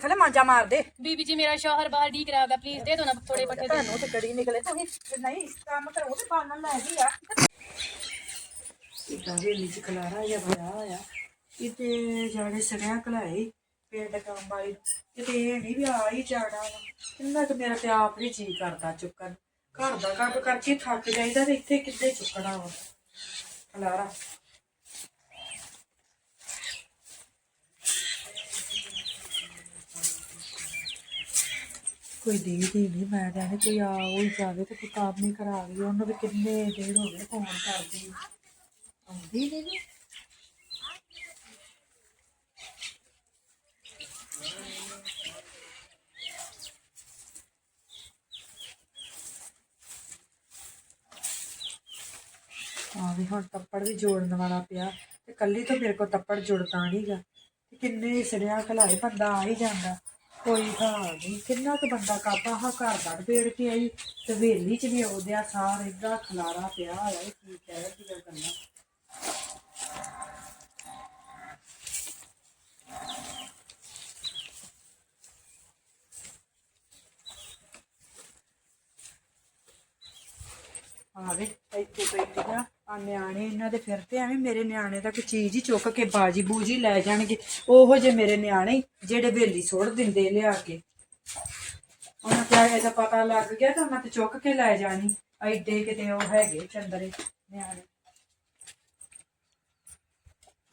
ਥੱਲੇ ਮਾਂਜਾ ਮਾਰ ਦੇ। ਬੀਬੀ ਜੀ ਮੇਰਾ ਸ਼ੌਹਰ ਬਾਹਰ ਢੀਕ ਰਿਹਾ ਪਲੀਜ਼ ਦੇ ਦਿਓ ਨਾ ਥੋੜੇ ਪੱਠੇ ਦੇ ਤੁਹਾਨੂੰ ਤੇ ਗੜੀ ਨਿਕਲੇ ਤੁਸੀਂ ਨਹੀਂ ਕੰਮ ਕਰੋ ਤੇ ਬਾਲਣ ਲੈ ਗਈ ਆ। ਇਦਾਂ ਵੇਲੀ ਚ ਖਲਾਰਾ ਜਾਂ ਭਰਿਆ ਹੋਇਆ। ਕਿਤੇ ਜਾਣੇ ਸੜਿਆ ਕਲਾਈ ਪਿੰਡ ਕੰਮ ਵਾਲੀ ਕਿਤੇ ਇਹ ਨਹੀਂ ਵੀ ਆ ਹੀ ਜਾਣਾ। ਕਿੰਨਾ ਕਿ ਮੇਰਾ ਤੇ ਆਪ ਨਹੀਂ ਜੀ ਕਰਦਾ ਚੁੱਕਣ। ਘਰ ਦਾ ਕੰਮ ਕਰਕੇ ਥੱਕ ਜਾਈਦਾ ਤੇ ਇੱਥੇ ਕਿੱਦੇ ਚੁੱਕਣਾ ਵਾ। ਖਲਾਰਾ। ਕੋਈ ਦੀ ਦੀ ਨਹੀਂ, ਮੈਂ ਕਹਿੰਦੀ ਕੋਈ ਆ, ਉਹ ਜਾਵੇ ਤੇ ਕੋਈ ਕੰਮ ਨਹੀਂ ਕਰਾ ਗਈ ਉਹਨੂੰ ਵੀ ਕਿੰਨੇ ਦੇਰ ਹੋ ਗਏ ਫੋਨ ਕਰਦੀ ਆਉਂਦੀ ਨਹੀਂ ਆ ਵੀ ਹੁਣ ਤੱਪੜ ਵੀ ਜੋੜਨ ਵਾਲਾ ਪਿਆ। ਤੇ ਕੱਲੀ ਤੋਂ ਮੇਰੇ ਕੋਲ ਤੱਪੜ ਜੁੜਦਾ ਨਹੀਂਗਾ ਤੇ ਕਿੰਨੇ ਸੜਿਆ ਖਲਾਏ, ਬੰਦਾ ਆ ਹੀ ਜਾਂਦਾ। ਕੋਈ ਹਾਲ ਨਹੀਂ, ਕਿੰਨਾ ਕੁ ਬੰਦਾ ਕਾਪਾ ਹਾ, ਘਰ ਦਾ ਪੇੜ ਕੇ ਆਈ ਤੇ ਵੇਲੀ ਚ ਵੀ ਆਉਂਦਿਆ ਸਾਰ ਏਦਾਂ ਖਲਾਰਾ ਪਿਆ ਹੋਇਆ, ਇਹ ਕੀ ਕਹਿ ਰਹੀ ਕਰਨਾ ਆਵੇ ਇੱਥੇ ਬੈਠੀਆਂ। ਆ ਨਿਆਣੇ ਇਹਨਾਂ ਦੇ ਫਿਰਦੇ ਐਵੇਂ ਮੇਰੇ ਨਿਆਣੇ ਤਾਂ ਕੋਈ ਚੀਜ਼ ਹੀ ਚੁੱਕ ਕੇ ਬਾਜੀ ਬੂਜੀ ਲੈ ਜਾਣਗੇ। ਉਹੋ ਜੇ ਮੇਰੇ ਨਿਆਣੇ ਜਿਹੜੇ ਵੇਲੀ ਸੁੱਟ ਦਿੰਦੇ ਲਿਆ ਕੇ। ਉਹਨਾਂ ਕਿਹਾ ਇਹਦਾ ਪਤਾ ਲੱਗ ਗਿਆ ਤਾਂ ਉਹਨਾਂ ਤੇ ਚੁੱਕ ਕੇ ਲੈ ਜਾਣੀ। ਐਡੇ ਕਿਤੇ ਉਹ ਹੈਗੇ ਚੰਦਰੇ, ਨਿਆਣੇ।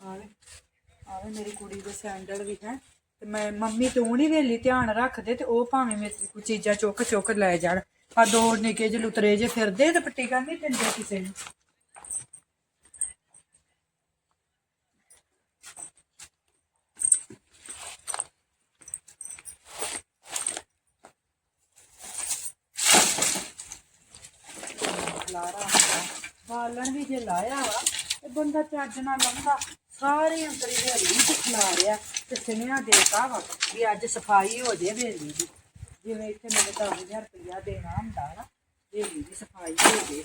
ਆਵੇ ਆਵੇ ਮੇਰੀ ਕੁੜੀ ਦੇ ਸੈਂਡਲ ਵੀ ਹੈ। ਤੇ ਮੈਂ, ਮੰਮੀ ਤੂੰ ਨਹੀਂ ਵੇਲੀ ਧਿਆਨ ਰੱਖਦੇ ਤੇ ਉਹ ਭਾਵੇਂ ਮੇਰੀ ਕੋਈ ਚੀਜ਼ਾਂ ਚੁੱਕ ਚੁੱਕ ਲੈ ਜਾਣ। ਆ ਦੋ ਨਿੱਕੇ ਜਿਹੇ ਲੁਤਰੇ ਜੇ ਫਿਰਦੇ ਤੇ ਪੱਟੀ ਕਰਨੀ ਦਿੰਦੇ ਕਿਸੇ ਨੂੰ ਲਾਰਾ ਹੁੰਦਾ। ਬਾਲਣ ਵੀ ਜੇ ਲਾਇਆ ਵਾ ਤੇ ਬੰਦਾ ਚੱਜ ਨਾਲ ਲੰਘਦਾ। ਸਾਰੇ ਅੰਦਰ ਹੀ ਹਰੀ ਚ ਖਲਾ ਰਿਆ ਤੇ ਸਿਨਿਆ ਦੇਤਾ ਵਾ ਵੀ ਅੱਜ ਸਫ਼ਾਈ ਹੋ ਜੇ ਵੇਲੀ ਦੀ। ਜਿਵੇਂ ਇੱਥੇ ਮੈਨੂੰ 10000 ਰੁਪਇਆ ਦੇਣਾ ਹੁੰਦਾ ਨਾ ਵੇਲੀ ਦੀ ਸਫ਼ਾਈ ਹੋ ਜੇ।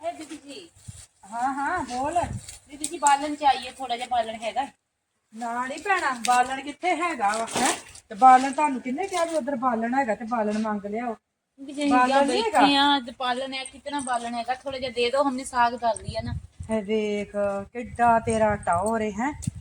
ਹੈ ਬੀਬੀ ਜੀ। ਹਾਂ ਹਾਂ ਬੋਲ। ਬੀਬੀ ਜੀ ਬਾਲਣ ਚਾਹੀਏ ਥੋੜਾ ਜਿਹਾ ਬਾਲਣ ਹੈਗਾ। ਨਾ ਨਹੀਂ ਭੈਣਾ ਬਾਲਣ ਕਿੱਥੇ ਹੈਗਾ ਵਾ ਹੈ? ਤੇ ਬਾਲਣ ਤੁਹਾਨੂੰ ਕਿੰਨੇ ਕਿਹਾ ਵੀ ਉਧਰ ਬਾਲਣ ਹੈਗਾ ਤੇ ਬਾਲਣ ਮੰਗ ਲਿਆ ਨਾ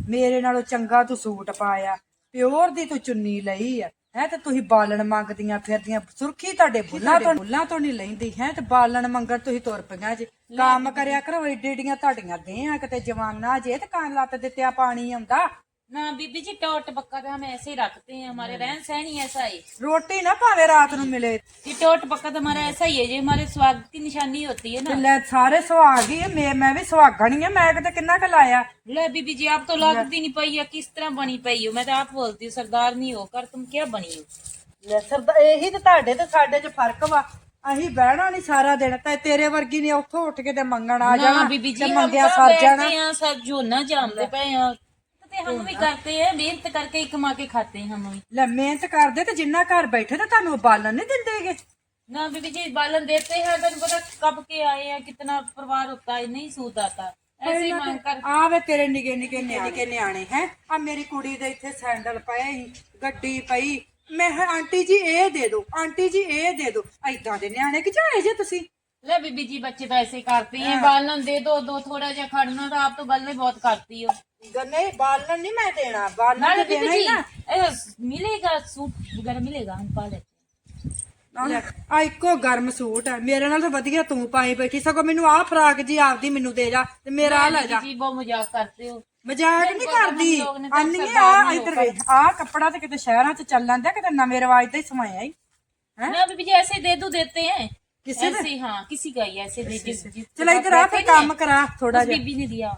ਮੇਰੇ ਨਾਲੋਂ ਚੰਗਾ ਤੂੰ ਸੂਟ ਪਾਇਆ ਪਿਓਰ ਦੀ ਤੂੰ ਚੁੰਨੀ ਲਈ ਆ। ਹੈ ਤੇ ਤੁਸੀਂ ਬਾਲਣ ਮੰਗਦੀਆਂ ਫਿਰਦੀਆਂ ਸੁਰਖੀ ਤੁਹਾਡੇ ਬੁੱਲਾਂ ਤੋਂ ਬੁੱਲਾਂ ਤੋਂ ਨਹੀਂ ਲੈਂਦੀ ਹੈ ਤੇ ਬਾਲਣ ਮੰਗਣ ਤੁਸੀਂ ਤੁਰ ਪਈਆਂ ਜੀ। ਕੰਮ ਕਰਿਆ ਕਰੋ ਏਡੀਆਂ ਤੁਹਾਡੀਆਂ ਦੇ ਆ ਕਿਤੇ ਜਵਾਨਾ ਜੇ ਤੇ ਕਾਂ ਲੱਤ ਦਿੱਤਿਆ ਪਾਣੀ ਆਉਂਦਾ। ना बीबी जी टोट पक्का तो हम ऐसे ही रखते हैं हमारे रहन सहन ही ऐसा है ਰੋਟੀ ਨਾ ਭਾਵੇਂ ਰਾਤ ਨੂੰ ਮਿਲੇ ये टोट पक्का तो हमारा ऐसा ही है जी हमारे स्वागत की निशानी होती है ਤੇ ना ਲੈ ਸਾਰੇ ਸੁਹਾਗ ਹੀ ਆ, ਮੈਂ ਮੈਂ ਵੀ ਸੁਹਾਗਣੀ ਆ ਮੈਂ ਕਿਤੇ ਕਿੰਨਾ ਕੁ ਲਾਇਆ ले बीबी जी आप तो लगती नहीं पाई है किस तरह बनी पाई हो मैं तो आप बोलती हूँ सरदार नहीं होकर तुम क्या बनी हो ਲੈ ਸਰਦਾ ਇਹੀ ਤੇ ਤੁਹਾਡੇ ਤੇ ਸਾਡੇ 'ਚ ਫਰਕ ਵਾ ਅਸੀਂ ਬਹਿਣਾ ਨਹੀਂ ਸਾਰਾ ਦਿਨ ਤੇ ਤੇਰੇ ਵਰਗੀ ਨੇ ਉੱਥੋਂ ਉੱਠ ਕੇ ਤੇ ਮੰਗਣ ਆ ना ਜਾਣਾ बीबी ਤੇ जी हम ਮੰਗਿਆ कहाँ ਸਰ ਜਾਣਾ बैठते हैं सब झोना जामते पे हैं तो हम भी करते हैं मेहनत करके ही कमा के खाते हैं हम भी ਲੈ ਮਿਹਨਤ ਕਰਦੇ ਤੇ ਜਿੰਨਾ ਘਰ ਬੈਠੇ ਤੇ ਤੁਹਾਨੂੰ ਬਾਲਣ ਨਹੀਂ ਦਿੰਦੇਗੇ ना बीबी जी बालन देते हैं तो पता कब के आए हैं कितना परिवार होता है नहीं सूद आता ऐसे ही मांग कर ਆ ਵੇ ਤੇਰੇ ਨਿੱਕੇ ਨਿੱਕੇ ਨਿਆਣੇ ਨਿਆਣੇ ਹੈ ਆ ਮੇਰੀ ਕੁੜੀ ਦੇ ਇੱਥੇ ਸੈਂਡਲ ਪਏ ਸੀ ਗੱਡੀ ਪਈ ਮੈਂ ਕਿਹਾ, ਆਂਟੀ ਜੀ ਇਹ ਦੇ ਦਿਓ ਆਂਟੀ ਜੀ ਇਹ ਦੇ ਦਿਓ ਐਦਾਂ ਦੇ ਨਿਆਣੇ ਕਿ ਜਾਏ ਜੇ ਤੁਸੀਂ ले बीबी जी बच्चे तो ऐसे ही करते हैं बालन दे दो दो थोड़ा जा खड़ना तो आप तो गले बहुत करती हो ਨਹੀਂ ਬਾਲਣ ਨਹੀਂ ਮੈਂ ਦੇਣਾ ਬਾਲਣ नाले ਤੇ बीबी ਦੇਣਾ ਹੀ जी ਨਾ ए, मिलेगा सूट वगैरह मिलेगा हम पा लेते हैं ਆ ਇੱਕੋ ਗਰਮ ਸੂਟ ਹੈ ਮੇਰੇ ਨਾਲ ਤਾਂ ਵਧੀਆ ਤੂੰ ਪਾਈ ਬੈਠੀ ਸਗੋਂ ਮੈਨੂੰ ਆਹ ਫਰਾਕ ਜੀ ਆਪਦੀ ਮੈਨੂੰ ਦੇ ਜਾ ਤੇ ਮੇਰਾ ਆ ਲੈ ਜਾ बीबी जी बहुत मजाक करते हो ਮਜ਼ਾਕ ਨਹੀਂ ਕਰਦੀ ਲੋਕ ਨੇ ਤਾਂ ਅੰਨੀ ਸਰਦਾਰ ਆ ਨਹੀਂ ਇੱਧਰ ਵੇਖ ਆ ਕੱਪੜਾ ਤੇ ਕਿਤੇ ਸ਼ਹਿਰਾਂ 'ਚ ਚੱਲਣ ਦਿਆ ਕਿਤੇ ਨਵੇਂ ਰਿਵਾਜ ਦਾ ਹੀ ਸਮਾਇਆ ਹੀ ਹੈਂ? ना बीबी जी ऐसे ही दे दो देते हैं किसी ऐसे ही हाँ किसी का ही ऐसे दे जिस- जिस- ਚਲ ਇੱਧਰ ਆ ਫਿਰ ਕੰਮ ਕਰਾ ਥੋੜਾ उस ਜਿਹਾ बीबी ने दिया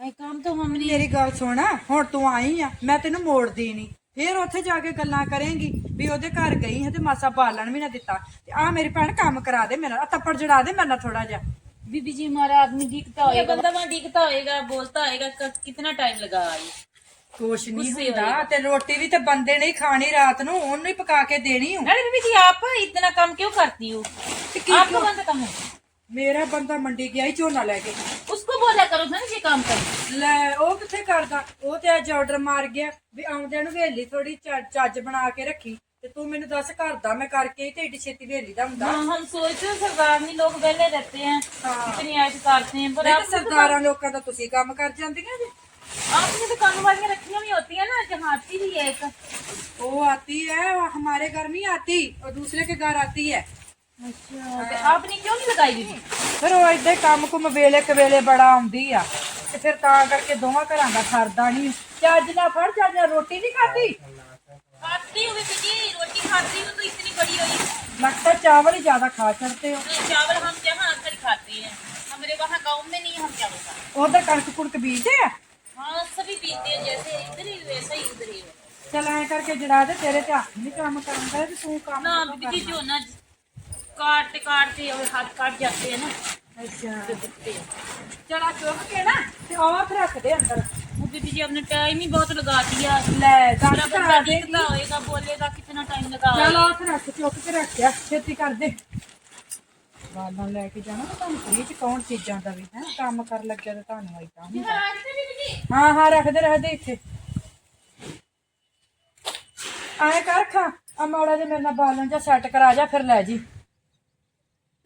भाई काम तो हमने ਮੇਰੀ ਗੱਲ ਸੁਣ ਹੁਣ ਤੂੰ ਆਈ ਆ ਮੈਂ ਤੈਨੂੰ ਮੋੜਦੀ ਨਹੀਂ ਫੇਰ ਉੱਥੇ ਜਾ ਕੇ ਗੱਲਾਂ ਕਰੇਂਗੀ ਵੀ ਉਹਦੇ ਘਰ ਗਈ ਹੈ ਤੇ ਮਾਸਾ ਬਾਲਣ ਵੀ ਨਾ ਦਿੱਤਾ ਤੇ ਆ ਮੇਰੀ ਭੈਣ ਕੰਮ ਕਰਾ ਦੇ ਮੇਰਾ ਆਹ ਤੱਪੜ ਜੜਾ ਦੇ ਮੇਰੇ ਨਾਲ ਥੋੜਾ ਜਿਹਾ बीबी जी हमारा आदमी दिखता होएगा बंदा वहाँ दिखता होएगा बोलता होएगा क- कितना टाइम लगा आई ਕੁਛ ਨਹੀਂ ਹੁੰਦਾ ਤੇ ਰੋਟੀ ਵੀ ਤੇ ਬੰਦੇ ਨਹੀਂ ਖਾਣੀ ਰਾਤ ਨੂੰ ਉਹਨੂੰ ਹੀ ਪਕਾ ਕੇ ਦੇਣੀ ਹੂੰ अरे बीबी जी आप इतना काम क्यों करती हो ਤੇ ਕੀ आपको कौन सा काम है ਮੇਰਾ ਬੰਦਾ ਮੰਡੀ ਗਿਆ ਹੀ ਝੋਨਾ ਲੈ ਕੇ उसको बोला करो ना ये काम कर ਲੈ ਉਹ ਕਿੱਥੇ ਕਰਦਾ ਉਹ ਤੇ ਅੱਜ ਆਰਡਰ ਮਾਰ ਗਿਆ ਵੀ ਆਉਂਦਿਆਂ ਨੂੰ ਵੇਲੀ ਥੋੜੀ ਚੱਜ ਬਣਾ ਕੇ ਰੱਖੀ ਤੇ ਤੂੰ ਮੈਨੂੰ ਦੱਸ ਘਰ ਦਾ ਮੈਂ ਕਰਕੇ ਹੀ ਤੇ ਏਡੀ ਛੇਤੀ ਵੇਲੀ ਦਾ ਹੁੰਦਾ हाँ, हम सोचते हैं सरकार नहीं लोग वेले रहते हैं हाँ। कितनी ऐश करते हैं पर ਨਹੀਂ आप ਤੇ ਸਰਦਾਰਾਂ ਲੋਕਾਂ ਦਾ ਤੁਸੀਂ ਕੰਮ ਕਰ ਜਾਂਦੀਆਂ ਜੀ आपने तो काम वालियां रखी हुई होती है ना जहाँ आती भी है एक वो आती है वो हमारे घर नहीं आती और दूसरे के घर आती है अच्छा तो आपने क्यों नहीं लगाई दीदी ਫਿਰ ਉਹ ਏਦਾਂ ਹੀ ਕੰਮ ਕੁਮ ਵੇਲੇ ਕਵੇਲੇ ਬੜਾ ਆਉਂਦੀ ਆ ਤੇ ਫਿਰ ਤਾਂ ਕਰਕੇ ਦੋਵਾਂ ਘਰਾਂ ਦਾ ਸਰਦਾ ਨਹੀਂ ਚੱਜ ਨਾਲ ਫੜ ਚੱਜ ਨਾਲ ਰੋਟੀ ਨਹੀਂ ਖਾਦੀ खाती हूँ दीदी रोटी खाती हूँ तो इतनी बड़ी हुई लगता चावल ही ज्यादा खा चढ़ते हो चावल हम जहाँ आकर खाते हैं हमारे वहाँ गाँव में नहीं हम क्या होता उधर कणक कुणक बीजते आ हाँ सभी पीते हैं जैसे इधर ही वैसा ही उधर ही है। ਚਲ ਐ ਕਰਕੇ ਜੜਾ ਦੇ ਤੇਰੇ ਤੇ ਹੱਥ नहीं काम करता है तू काम ना तो दीदी करना। जो ना काटते काटते और हाथ काट जाते हैं ना अच्छा तो दिखते हैं ਚਲਾ ਚੁੱਕ ਕੇ ਨਾ ਤੇ ਆਖ ਰੱਖ ਦੇ ਅੰਦਰ वो दीदी जी आपने टाइम ही बहुत लगा दिया ਲੈ मेरा ਦੱਸ बंदा ਕਰਾ ਦੇ देखता होएगा बोलेगा कितना टाइम लगा ਚਲ ਆਖ ਰੱਖ ਚੁੱਕ ਕੇ ਰੱਖਿਆ ਛੇਤੀ ਕਰ ਦੇ ਬਾਲਾਂ ਲੈ ਕੇ ਜਾਣਾ ਤਾਂ ਤੁਹਾਨੂੰ ਫਰੀ ਚ ਕੌਣ ਚੀਜ਼ਾਂ ਦਾ ਵੀ ਹੈ ਕੰਮ ਕਰ ਲੱਗਿਆ ਤਾਂ ਤੁਹਾਨੂੰ ਆਈਦਾ ਹੁੰਦਾ ਹਾਂ ਹਾਂ ਰੱਖਦੇ ਰੱਖਦੇ ਇੱਥੇ ਆਏ ਕਰ ਖਾ ਆ ਮਾੜਾ ਜਿਹਾ ਮੇਰੇ ਨਾਲ ਬਾਲਣ ਜਾਂ ਸੈੱਟ ਕਰਾ ਜਾ ਫਿਰ ਲੈ ਜੀ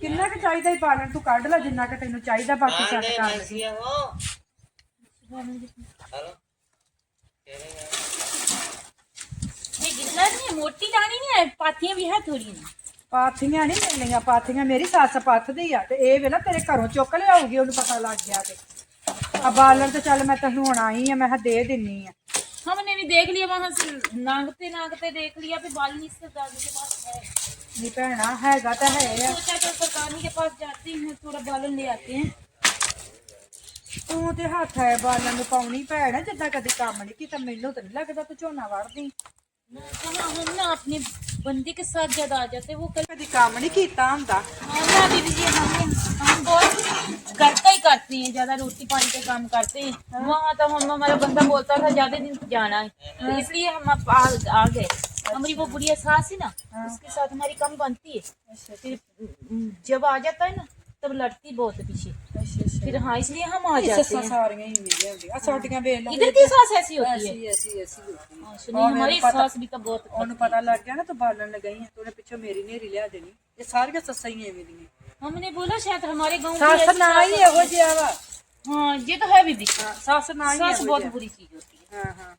ਕਿੰਨਾ ਕੁ ਚਾਹੀਦਾ ਹੀ ਬਾਲਣ ਤੂੰ ਕੱਢ ਲੈ ਜਿੰਨਾ ਕੁ ਤੈਨੂੰ ਚਾਹੀਦਾ ਬਾਕੀ ਸੈੱਟ ਕਰ ਦੇ ये गिरना नहीं है मोटी दानी नहीं है पाथियां भी है थोड़ी ना ਪਾਥੀਆਂ ਨਹੀਂ ਮਿਲਣੀਆਂ ਪਾਥੀਆਂ ਮੇਰੀ ਸੱਸ ਪੱਥਦੀ ਆ ਤੇ ਇਹ ਵੇਲਾ ਤੇਰੇ ਘਰੋਂ ਚੁੱਕ ਲਿਆਉਗੀ ਉਹਨੂੰ ਪਤਾ ਲੱਗ ਗਿਆ ਤੇ ਆ ਬਾਲਣ ਤੇ ਚੱਲ ਮੈਂ ਤੈਨੂੰ ਹੁਣ ਆਈ ਆ ਮੈਂ ਕਿਹਾ ਦੇ ਦਿੰਨੀ ਆ हमने भी देख लिया वहां से नांगते नांगते देख लिया फिर बाल नहीं सरदार के पास है ਨਹੀਂ ਭੈਣਾ ਹੈਗਾ ਤਾਂ ਹੈ ਆ सोचा तो सरकारी के पास जाते हैं थोड़ा बालन ले आते हैं ਤੂੰ ਤੇ ਹੱਥ ਹੈ ਬਾਲਣ ਨੂੰ ਪਾਉਣੀ ਭੈਣ ਜਿੱਦਾਂ ਕਦੀ ਕੰਮ ਨਹੀਂ ਕੀਤਾ ਮੈਨੂੰ ਤਾਂ ਨਹੀਂ ਲੱਗਦਾ ਤੂੰ ਝੋਨਾ ਵੜਦੀ ना, कहाँ हम ना अपने बंदे के साथ ज्यादा आ जाते हैं, वो कल ਕਦੀ ਕੰਮ ਨਹੀਂ ਕੀਤਾ ਹੁੰਦਾ हाँ ना दीदी जी हम हम बहुत घर का ही करते हैं ज्यादा रोटी पानी का काम करते हैं वहाँ तो हम हमारा बंदा बोलता था ज्यादा दिन जाना है तो इसलिए हम अब आ, आ गए हमारी वो बुढ़िया सास है ना उसके साथ हमारी कम बनती है फिर उम, जब आ जाता है ना तब लड़ती बहुत है पीछे फिर हाँ इसलिए हम आ जाते ਸੱਸਾਂ हैं ਸਾਰੀਆਂ ਹੀ ਮਿਲੀਆਂ ਹੁੰਦੀਆਂ ਆ ਸਾਡੀਆਂ ਵੇਖ ਲਓ इधर की सास ऐसी होती है ਐਸੀ ਐਸੀ ਐਸੀ ਹੁੰਦੀ ਆ। हाँ, सुनिए हमारी सास भी तो बहुत ਉਹਨੂੰ ਪਤਾ ਲੱਗ ਗਿਆ ਨਾ ਤੂੰ ਬਾਲਣ ਲਗਾਈ ਹੈ ਤੂੰ ਉਹਨੇ ਪਿੱਛੋਂ ਮੇਰੀ ਨੇਰੀ ਲਿਆ ਦੇਣੀ ਇਹ ਸਾਰੀਆਂ ਸੱਸਾਂ ਹੀ ਐਵੇਂ ਦੀਆਂ हमने बोला शायद हमारे गाँव की ਸੱਸ ऐसी ਨਾ सास ਹੀ ਇਹੋ ਜਿਹਾ ਵਾ हाँ ये तो है बीबी ਹਾਂ, ਸੱਸ ਨਾ ਹੀ सास ਇਹੋ बहुत ਜਿਹਾ। बुरी चीज होती है ਹਾਂ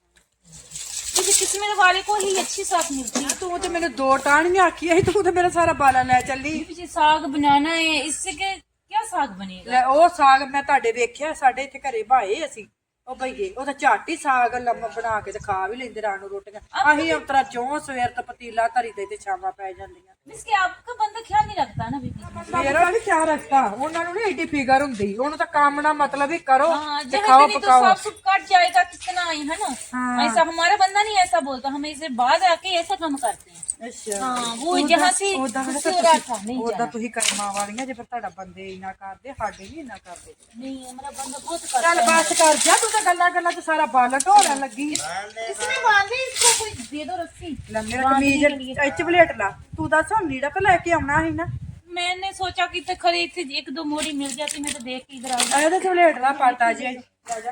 ਹਾਂ किसी किस्मत वाले को ही अच्छी सास मिलती है ਤੂੰ ਤੇ ਮੈਨੂੰ ਦੋ ਟਾਣੀਆਂ ਆਖੀਆਂ ਸੀ ਤੂੰ ਤੇ ਮੇਰਾ ਸਾਰਾ ਬਾਲਾ ਲੈ ਚੱਲੀ पीछे साग बनाना है इससे के क्या साग बनेगा ਲੈ ਉਹ ਸਾਗ ਮੈਂ ਤੁਹਾਡੇ ਵੇਖਿਆ ਸਾਡੇ ਇੱਥੇ ਘਰੇ ਭਾਏ ਅਸੀਂ ਉਹ ਬਈਏ ਉਹ ਤਾਂ ਝੱਟ ਹੀ ਸਾਗ ਲੰਮ ਬਣਾ ਕੇ ਤੇ ਖਾ ਵੀ ਲੈਂਦੇ ਰਾਤ ਨੂੰ ਰੋਟੀਆਂ ਅਸੀਂ ਅੰਤਰਾ ਚੋਂ ਸਵੇਰ ਤੋਂ ਪਤੀਲਾ ਧਰੀ ਦੇ ਤੇ ਸ਼ਾਮਾਂ ਪੈ ਜਾਂਦੀਆਂ इसके आपका बंदा ख्याल नहीं रखता ना बीबी ਮੇਰਾ ਵੀ ਖਿਆਲ ਰੱਖਦਾ ਉਹਨਾਂ ਨੂੰ ਨੀ ਏਡੀ ਫਿਕਰ ਹੁੰਦੀ ਉਹਨੂੰ ਤਾਂ ਕੰਮ ਨਾਲ ਮਤਲਬ ਹੀ ਕਰੋ हाँ ਤੇ जहाँ ਖਾਓ कहीं तो ਪਕਾਓ साफ सुख कट जाएगा कितना ही है ना हाँ। ऐसा हमारा बंदा नहीं ऐसा बोलता हम इसे बाद आके ऐसा काम करते हैं ਅੱਛਾ हाँ वो जहाँ से ਉਦਾਂ खुशी हो रहा था नहीं ਉਦਾਂ जाना ਤੁਸੀਂ ਕਰਮਾਂ ਵਾਲੀਆਂ ਜੇ ਫਿਰ ਤੁਹਾਡਾ ਬੰਦੇ ਇੰਨਾ ਕਰਦੇ ਸਾਡੇ ਨਹੀਂ ਇੰਨਾ ਕਰਦੇ नहीं हमारा बंदा बहुत करता ਚੱਲ ਬਸ ਕਰ ਜਾ ਤੂੰ ਤਾਂ ਗੱਲਾਂ ਗੱਲਾਂ ਚ ਸਾਰਾ ਬਾਲ ਢੋਲਣ ਲੱਗੀ इसमें बांधे इसको कोई दे दो रस्सी ਲੈ ਮੇਰਾ ਕਮੀਜ਼ ਇੱਚ ਬਲੇਟ ਲਾ ਤੂੰ ਦੱਸ ਹੁਣ ਲੀੜਾ ਤਾਂ ਲੈ ਕੇ ਆਉਣਾ ਸੀ ਨਾ मैंने सोचा कि तो खरीद थी एक दो मोड़ी मिल जाती मैं तो देख के इधर आ ਇਹਦੇ ਚ ਬਲੇਟ ਲਾ ਪਾਟਾ ਜੇ ਲੈ ਜਾ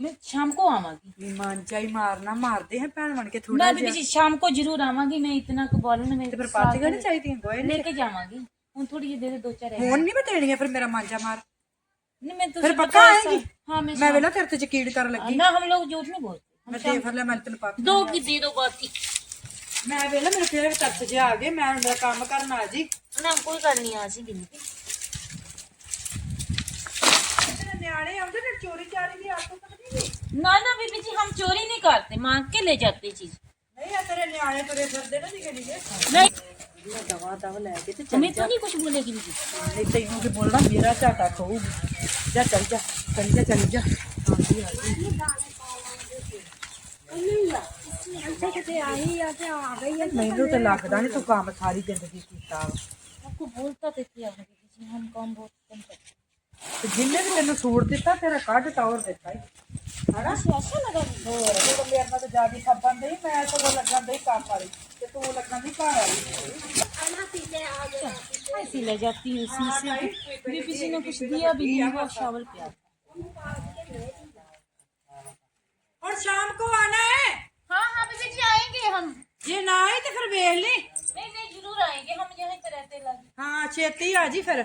मैं शाम को आवागी ਵੀ ਮਾਂਜਾ ਹੀ ਮਾਰਨਾ ਮਾਰਦੇ ਹੈ ਭੈਣ ਬਣ ਕੇ ਥੋੜਾ मैं बीबी जी शाम को जरूर आवागी मैं इतना को बोलूं मैं ਤੇ ਫਿਰ ਪਾਤੀਆਂ ਨਹੀਂ ਚਾਹੀਦੀਆਂ ਗੋਏ ਨਹੀਂ लेके जावागी हूं थोड़ी जी दे दे दो चार है। ਹੁਣ ਨਹੀਂ ਮੈਂ ਦੇਣੀਆਂ ਫਿਰ ਮੇਰਾ ਮਾਂਜਾ ਮਾਰ नहीं मैं तो ਫਿਰ उसे ਪੱਕਾ बताया ਆਏਗੀ था। हाँ मैं ਮੈਂ ਵੇਲਾ ਤੇਰੇ ਤੇ ਯਕੀਨ ਕਰਨ ਲੱਗੀ ना हम लोग झूठ नहीं बोलते ਮੈਂ ਦੇ ਫਿਰ ਲੈ ਮੈਂ ਤੈਨੂੰ ਪਾ दो की दे दो बाकी ਮੈਂ ਵੇਲਾ ਮੇਰੇ ਫੇਰ ਤਰਸ ਜਿਹਾ ਆ ਗਏ ਮੈਂ ਮੇਰਾ ਕੰਮ ਕਰਨ ਆ ਜੀ ना कोई करनी है ऐसी गिनती ਤੇਰੇ ਨਿਆਣੇ ਆਉਂਦੇ ਨੇ ਚੋਰੀ ਚਾਰੀ ਦੀ ਆਦਤ ਤਾਂ ਨਹੀਂ ना ना बीबी जी हम चोरी नहीं करते मांग के ले जाते चीज ਨਹੀਂ ਆ ਤੇਰੇ ਨਿਆਣੇ ਤੁਰੇ ਫਿਰਦੇ ਨਾ ਨਿਕੇ ਨਿਕੇ नहीं ਮੈਂ ਦਵਾ ਦਵਾ ਲੈ ਕੇ ਤੇ हमें तो नहीं कुछ बोलेगी बीबी ਨਹੀਂ ਤੈਨੂੰ ਕੀ ਬੋਲਣਾ ਮੇਰਾ ਝਾਟਾ ਖਾਊਗੀ ਜਾ ਚੱਲ ਜਾ ਚੱਲ ਜਾ ਚੱਲ ਜਾ ਆਂਦੀ ਆਂਦੀ ਮੈਨੂੰ ਤਾਂ ਲੱਗਦਾ ਨਹੀਂ ਤੂੰ ਕੰਮ ਸਾਰੀ ਜ਼ਿੰਦਗੀ ਕੀਤਾ ਵਾ। आपको बोलता तो किया है बीबी जी हम काम बहुत कम करते ਤੇ ਜਿੰਨੇ ਵੀ ਤੈਨੂੰ ਸੂਟ ਦਿੱਤਾ ਤੇਰਾ ਕੱਢ ਟੌਰ ਦਿੱਤਾ ਈ ਹਨਾ हैं अच्छा लगा बीबी ਹੋਰ ਜਦੋਂ ਮੇਰੇ ਨਾਲ ਤਾਂ ਜਿਆਦਾ ਖੱਬਣ ਨਹੀਂ ਮੈਂ ਸਗੋਂ ਲੱਗਣ ਦੀ ਕੰਮ ਵਾਲੀ ਤੇ ਤੂੰ ਲੱਗਣ ਦੀ ਘਰ ਵਾਲੀ ऐसी ले जाती है इसमें से बीबी जी ने कुछ दिया भी नहीं वो चावल प्याज ਹੁਣ ਸ਼ਾਮ ਕੋ ਆਣਾ ਹੈ हाँ हाँ बीबी जी आएंगे हम ਜੇ ਨਾ ਆਏ ਤੇ ਫਿਰ ਵੇਖ ਲਈ नहीं नहीं जरूर आएंगे हम यहीं पे रहते लगे ਹਾਂ ਛੇਤੀ ਆ ਜੀ ਫਿਰ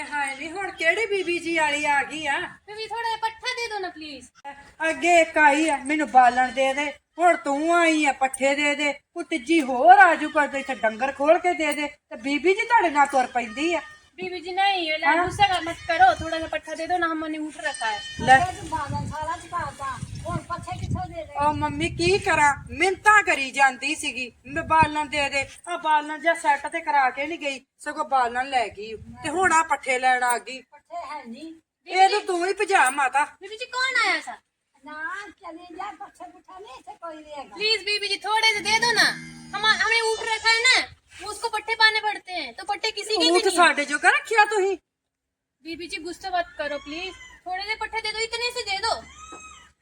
ਆਏ ਹਾਏ ਨਹੀਂ ਹੁਣ ਕਿਹੜੀ ਬੀਬੀ ਜੀ ਵਾਲੀ ਆ ਗਈ ਆ बीबी थोड़ा पट्टा दे दो ना प्लीज ਅੱਗੇ ਇੱਕ ਆਈ ਆ ਮੈਨੂੰ ਬਾਲਣ ਦੇ ਦੇ ਹੁਣ ਤੂੰ ਆਈ ਆ ਪੱਠੇ ਦੇ ਦੇ ਕੋਈ ਤੀਜੀ ਹੋਰ ਆਜੂ ਕਰ ਇੱਥੇ ਡੰਗਰ ਖੋਲ ਕੇ ਦੇ ਦੇ ਤੇ ਬੀਬੀ ਜੀ ਤੁਹਾਡੇ ਨਾਲ ਤੁਰ ਪੈਂਦੀ ਆ बीबी जी नहीं ये ला गुस्सा का मत करो थोड़ा सा पट्टा दे दो ना हमने उठ रखा है ਲੈ ਉਹ ਮੰਮੀ ਕੀ ਕਰਾਂ ਮਿੰਤਾ ਕਰੀ ਜਾਂਦੀ ਸੀਗੀ ਮੈਂ ਬਾਲਣ ਦੇ ਦੇ ਆ ਬਾਲਣ ਜਾਂ ਸੈੱਟ ਤੇ ਕਰਾ ਕੇ ਨਹੀਂ ਗਈ ਸਗੋਂ ਬਾਲਣ ਲੈ ਗਈ ਤੇ ਹੁਣ ਆ ਪੱਠੇ ਲੈਣ ਆ ਗਈ ਇਹ ਤਾਂ ਤੂੰ ਹੀ ਭਜਾ ਮਾਤਾ बीबी जी कौन आया था प्लीज बीबी जी थोड़े से दे दो ना हम हमने उठ रखा है ना वो उसको पट्टे पाने पड़ते हैं तो पट्टे किसी के भी ਊਠ नहीं ਸਾਡੇ ਜੋ ਕਰ ਰੱਖਿਆ ਤੁਸੀਂ बीबी जी गुस्सा मत करो प्लीज थोड़े से पट्टे दे दो इतने से दे दो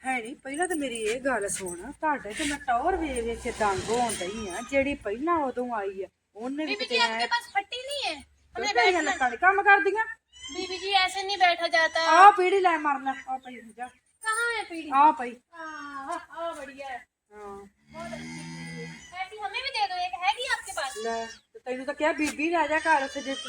ਹੈ ਨਹੀਂ ਪਹਿਲਾਂ ਤਾਂ ਮੇਰੀ ਇਹ ਗੱਲ ਸੁਣ ਤੁਹਾਡੇ ਤੇ ਮੈਂ ਟੌਰ ਵੇਖ ਵੇਖ ਕੇ ਦੰਗ ਹੋਣ ਡਈ ਆ ਜਿਹੜੀ ਪਹਿਲਾਂ ਉਦੋਂ ਆਈ ਆ ਉਹਨੇ ਵੀ बीबी ਕਿਤੇ जी आपके पास पट्टी नहीं है हमने ਐ बैठना ਲੱਕਾਂ ਦੇ ਕੰਮ ਕਰਦੀਆਂ बीबी जी ऐसे नहीं बैठा जाता ਆ ਪੀੜੀ ਲੈ ਮਰਨਾ ਆ ਪਈ ਜਾ कहाँ है पीढ़ी ਆ ਪਈ हाँ हाँ बढ़िया है ਹਾਂ बहुत अच्छी चीज़ है। ऐसी हमें भी दे दो एक है कि आपके पास ਲੈ तभी तो क्या बीबी राजा घर से जिस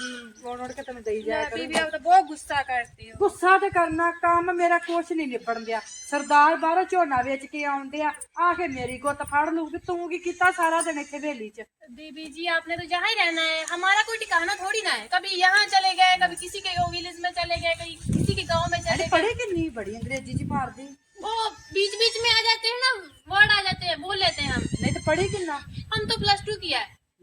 उन्होंने के तुम्हें दई जाया बीबी अब तो बहुत गुस्सा करती हो। गुस्सा तो करना काम मेरा कुछ नहीं निपटन दिया। सरदार बाहरों झोना बेच के आउंदे आ आके मेरी गुत फाड़ लूगी तू की कीता सारा दिन इथे वेली च। बीबी जी आपने तो यहाँ ही रहना है। हमारा कोई ठिकाना थोड़ी ना है। कभी यहाँ चले गए कभी किसी के विलेज में चले गए कभी किसी के गाँव में चले पढ़े कि नहीं बड़ी अंग्रेज़ी जी मार दी वो बीच बीच में आ जाते हैं ना वर्ड आ जाते हैं बोल लेते हैं हम। नहीं तो पढ़े कि ना हम तो प्लस टू किया है।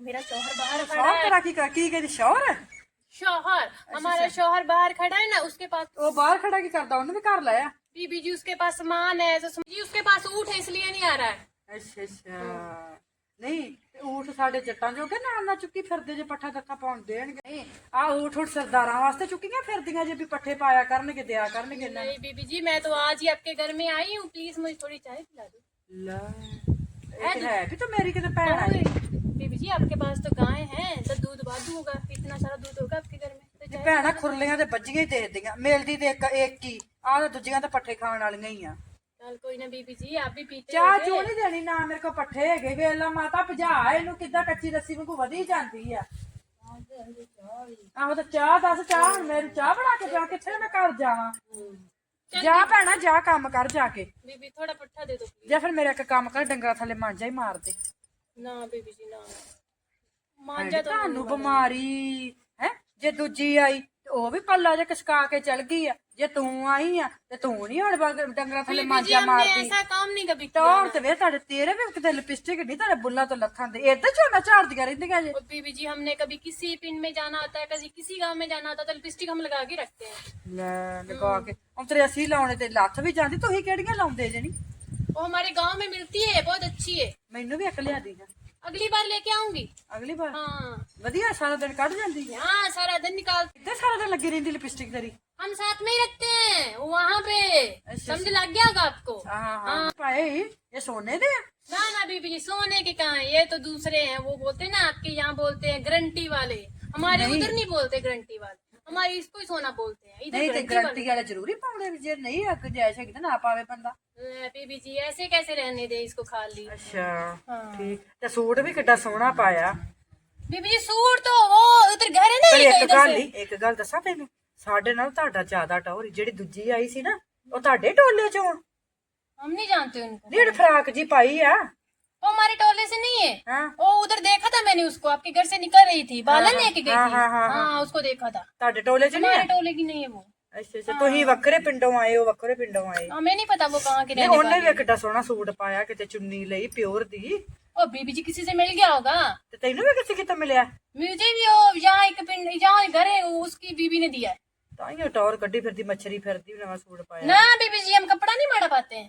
मेरा शोहर बाहर खड़ा ਸ਼ੌਹਰ है ਤੇਰਾ ਕੀ ਕਰ ਕੀ ਕਹਿੰਦੀ ਸ਼ੌਹਰ शोहर हमारा शोहर बाहर खड़ा है ना उसके पास ਉਹ ਬਾਹਰ ਖੜਾ ਕੀ ਕਰਦਾ ਉਹਨੇ ਵੀ ਘਰ ਲਾਇਆ बीबी जी उसके पास सामान है तो जी उसके पास ऊँट है इसलिए नहीं आ रहा है ਅੱਛਾ ਅੱਛਾ ਨਹੀਂ ਤੇ ਊਠ ਸਾਡੇ ਜੱਟਾਂ ਜੋਗੇ ਨਾਲ ਨਾ ਚੁੱਕੀ ਫਿਰਦੇ ਜੇ ਪੱਠਾ ਦੱਥਾ ਪਾਉਣ ਦੇਣਗੇ ਨਹੀਂ ਆ ਊਠ ਊਠ ਸਰਦਾਰਾਂ ਵਾਸਤੇ ਚੁੱਕੀਆਂ ਫਿਰਦੀਆਂ ਜੇ ਵੀ ਪੱਠੇ ਪਾਇਆ ਕਰਨਗੇ ਦਿਆ ਕਰਨਗੇ ਇਹਨਾਂ नहीं बीबी जी मैं तो आज ही आपके घर में आई हूँ प्लीज मुझे थोड़ी चाय पिला दो ਨੂੰ। ਲੈ ਇਹ ਤੇ ਹੈ ਵੀ ਤੂੰ ਮੇਰੀ ਕਿਤੇ ਭੈਣ ਆ बीबी जी आपके पास तो गाय हैं तो दूध वाधू होगा इतना सारा दूध होगा आपके घर में तो चाय ਭੈਣਾ ਖੁਰਲੀਆਂ ਤੇ ਬੱਜੀਆਂ ਹੀ ਦੇਖਦੀਆਂ ਮਿਲਦੀ ਤੇ ਇੱਕ ਇੱਕ ਹੀ ਆਹ ਤਾਂ ਦੂਜੀਆਂ ਤਾਂ ਪੱਠੇ ਖਾਣ ਵਾਲੀਆਂ ਹੀ ਆ चल कोई ना बीबी जी आप भी पीते ਚਾਹ होगे। ਚੋ ਨਹੀਂ ਦੇਣੀ ਨਾ ਮੇਰੇ ਕੋਲ ਪੱਠੇ ਹੈਗੇ ਵੇਲਾ ਮਾਤਾ ਭਜਾ ਇਹਨੂੰ ਕਿੱਦਾਂ ਕੱਚੀ ਰੱਸੀ ਵਾਂਗੂ ਵਧੀ ਜਾਂਦੀ ਆ ਆਹੋ ਤਾਂ ਚਾਹ ਦੱਸ ਚਾਹ ਹੁਣ ਮੇਰੀ ਚਾਹ ਬਣਾ ਕੇ ਜਾ ਕਿੱਥੇ ਮੈਂ ਘਰ ਜਾਵਾਂ ਜਾ ਭੈਣਾ ਜਾ ਕੰਮ ਕਰ ਜਾ ਕੇ बीबी थोड़ा पट्टा दे दो प्लीज ਜਾਂ ਫਿਰ ਮੇਰੇ ਇੱਕ ਕੰਮ ਕਰ ਡੰਗਰਾਂ ਥੱਲੇ ਮਾਂਜਾ ਹੀ ਮਾਰ ਦੇ ना बीबी जी ना मांझा तो ਤੁਹਾਨੂੰ ਬਿਮਾਰੀ ਹੈ ਜੇ ਦੂਜੀ ਆਈ ਤੇ ਉਹ ਵੀ ਪੱਲਾ ਜਿਹਾ ਕਸਕਾ ਕੇ ਚਲ ਗਈ ਆ ਜੇ ਤੂੰ ਆਈ ਆ ਤੇ ਤੂੰ ਨਹੀਂ ਹੁਣ ਬਗ- ਡੰਗਰਾਂ ਥੱਲੇ बीबी जी ਮਾਂਜਾ हमने ਮਾਰਦੀ ऐसा काम नहीं कभी किया ਟੌਰ ਤੇ ਵੇ ਤੁਹਾਡੇ ਤੇਰੇ ਵੀ ਕਿਤੇ ਲਿਪਸਟਿਕ ਨਹੀਂ ਤੁਹਾਡੇ ਬੁੱਲਾਂ ਤੋਂ ਲੱਥਾਂ ਦੇ ਏਦਾਂ ਝੋਨਾ ਝਾੜਦੀਆਂ ਰਹਿੰਦੀਆਂ ਜੇ और बीबी जी हमने कभी किसी पिंड में जाना होता है कभी किसी गांव में जाना होता है तो लिपस्टिक हम लगा के रखते हैं ਲੈ ਲਗਾ ਕੇ ਅੰਤਰੇ ਅਸੀਂ ਲਾਉਣੇ ਤੇ ਲੱਥ ਵੀ ਜਾਂਦੀ ਤੁਸੀਂ ਕਿਹੜੀਆਂ ਲਾਉਂਦੇ ਜਣੀ वो हमारे गांव में मिलती है बहुत अच्छी है ਮੈਨੂੰ ਵੀ ਇੱਕ ਲਿਆ ਦੀ ਜਾ अगली बार लेके आऊंगी ਅਗਲੀ ਵਾਰ हाँ ਵਧੀਆ ਸਾਰਾ ਦਿਨ ਕੱਢ ਜਾਂਦੀ ਹੈ हाँ सारा दिन निकाल ਇੱਥੇ ਸਾਰਾ ਦਿਨ ਲੱਗੀ ਰਹਿੰਦੀ ਲਿਪਸਟਿਕ ਤੇਰੀ हम साथ में ही रखते हैं वहाँ पे समझ लग गया होगा आपको ਹਾਂ ਹਾਂ ਪਾਏ ਇਹ ਸੋਨੇ ਦੇ ਆ ना ना बीबी जी सोने के कहाँ है? ये तो दूसरे हैं वो बोलते हैं ना आपके यहाँ बोलते हैं गारंटी वाले हमारे उधर नहीं बोलते गारंटी वाले हमारे इसको ही सोना बोलते हैं इधर ਨਹੀਂ ਤੇ गारंटी ਗਰੰਟੀ ਵਾਲੇ ਜ਼ਰੂਰੀ ਪਾਉਂਦੇ ਨੇ ਜੇ ਨਹੀਂ ਅੱਗ ਜਾਇਜ਼ ਹੈਗੀ ਤਾਂ ਨਾ ਪਾਵੇ ਬੰਦਾ वाले बीबी जी ऐसे कैसे रहने दे इसको खाली ਅੱਛਾ हाँ ਠੀਕ ਤੇ ਸੂਟ ਵੀ ਕਿੱਡਾ ਸੋਹਣਾ ਪਾਇਆ बीबी जी सूट तो वो उधर घर है ना ਪਰ ये ਇੱਕ इधर ਗੱਲ से ਹੀ ਇੱਕ ਗੱਲ ਦੱਸਾਂ ਤੈਨੂੰ ਸਾਡੇ ਨਾਲ ਤੁਹਾਡਾ ਜ਼ਿਆਦਾ ਟੌਰ ਜਿਹੜੀ ਦੂਜੀ ਆਈ ਸੀ ਨਾ ਉਹ ਤੁਹਾਡੇ ਟੋਲੇ ਚੋਂ ਆ। हम नहीं जानते उनको ਜਿਹੜੀ ਫਰਾਕ ਜੀ ਪਾਈ ਆ वो हमारे टोले से नहीं है ਹਾਂ वो उधर देखा था मैंने उसको आपके घर से निकल रही थी बालन लेके गई हाँ, थी हाँ, हाँ, हाँ उसको देखा था ਤੁਹਾਡੇ ਟੋਲੇ ਚ ਨਹੀਂ हमारे ਆ टोले की नहीं है वो ਅੱਛਾ ਅੱਛਾ ਤੁਸੀਂ ਵੱਖਰੇ ਪਿੰਡੋਂ ਆਏ ਹੋ ਵੱਖਰੇ ਪਿੰਡੋਂ ਆਏ हमें नहीं पता वो कहाँ के ਨਹੀਂ रहने ਉਹਨੇ वाले ਵੀ ਕਿੱਡਾ ਸੋਹਣਾ ਸੂਟ ਪਾਇਆ ਕਿਤੇ ਚੁੰਨੀ ਲਈ ਪਿਓਰ ਦੀ और बीबी जी किसी से मिल गया होगा ਤੇ ਤੈਨੂੰ ਵੀ ਕਿਸੇ ਕਿਤੋਂ ਮਿਲਿਆ मुझे भी वो यहाँ एक पिंड जहाँ घर है वो उसकी बीबी ने दिया है ਤਾਂ ਹੀ ਉਹ ਟੌਰ ਕੱਢੀ ਫਿਰਦੀ ਮੱਛਰੀ ਫਿਰਦੀ ਨਵਾਂ ਸੂਟ ਪਾਇਆ ना बीबी जी हम कपड़ा नहीं मारा पाते हैं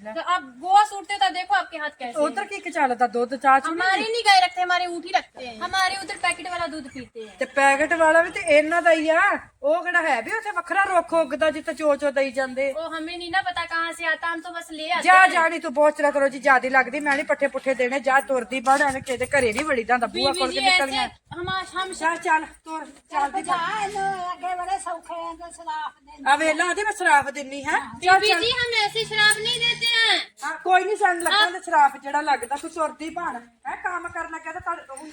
तो आप गोवा सूटते तो देखो आपके हाथ कैसे हैं। ਉਧਰ ਕੀ ਕੀ ਚੱਲਦਾ ਦੁੱਧ ਚਾਹ ਚੂਹ हमारे नहीं गाय रखते हमारे ऊँट ही रखते हैं हमारे उधर पैकेट वाला दूध पीते हैं ਤੇ ਪੈਕਟ ਵਾਲਾ ਵੀ ਤੇ ਇਹਨਾਂ ਦਾ ਹੀ ਆ ਉਹ ਕਿਹੜਾ ਹੈ ਵੀ ਉੱਥੇ ਵੱਖਰਾ ਰੁੱਖ ਉੱਗਦਾ ਜਿੱਥੇ ਚੋ ਚੋ ਦਈ ਜਾਂਦੇ वो हमें नहीं ना पता कहाँ से आता हम तो बस ले आते ਜਾ ਜਾਣੀ ਤੂੰ ਬਹੁਤ ਚਲਾ ਕਰੋ ਜੀ ਜਿਆਦੀ ਲੱਗਦੀ ਮੈਂ ਨਹੀਂ ਪੱਠੇ ਪੁੱਠੇ ਦੇਣੇ ਜਾ ਤੁਰਦੀ ਬਾਹਰ ਐਵੇਂ ਕਿਤੇ ਘਰੇ ਨਹੀਂ ਵੜੀ ਦਾ ਬੂਆ बीबी ਖੋਲ जी ਕੇ ऐसे ਨਿਕਲੀਆਂ हम हम ਜਾ ਚੱਲ ਤੁਰ ਚੱਲਦੀ ਅੱਗੇ ਬੜੇ ਸੌਖੇ ਆ ਤੇ ਸਲਾਫ ਦੇ ਆ ਵੇਲਾ ਆਦੀ ਮੈਂ ਸ਼ਰਾਬ ਦਿੰਨੀ ਹੈ ਚੱਲ बीबी ਚੱਲ जी हम ऐसे शराब नहीं देते हैं ਹਾਂ ਕੋਈ ਨਹੀਂ ਸਾਨੂੰ ਲੱਗਾ ਤੇ ਸ਼ਰਾਬ ਜਿਹੜਾ ਲੱਗਦਾ ਤੂੰ ਤੁਰਦੀ ਭਾਣ। ਹੈ ਕੰਮ ਕਰਨ ਲੱਗਾ ਤਾਂ ਤੁਹਾਡੇ ਤੋਂ ਹੁੰਦੇ।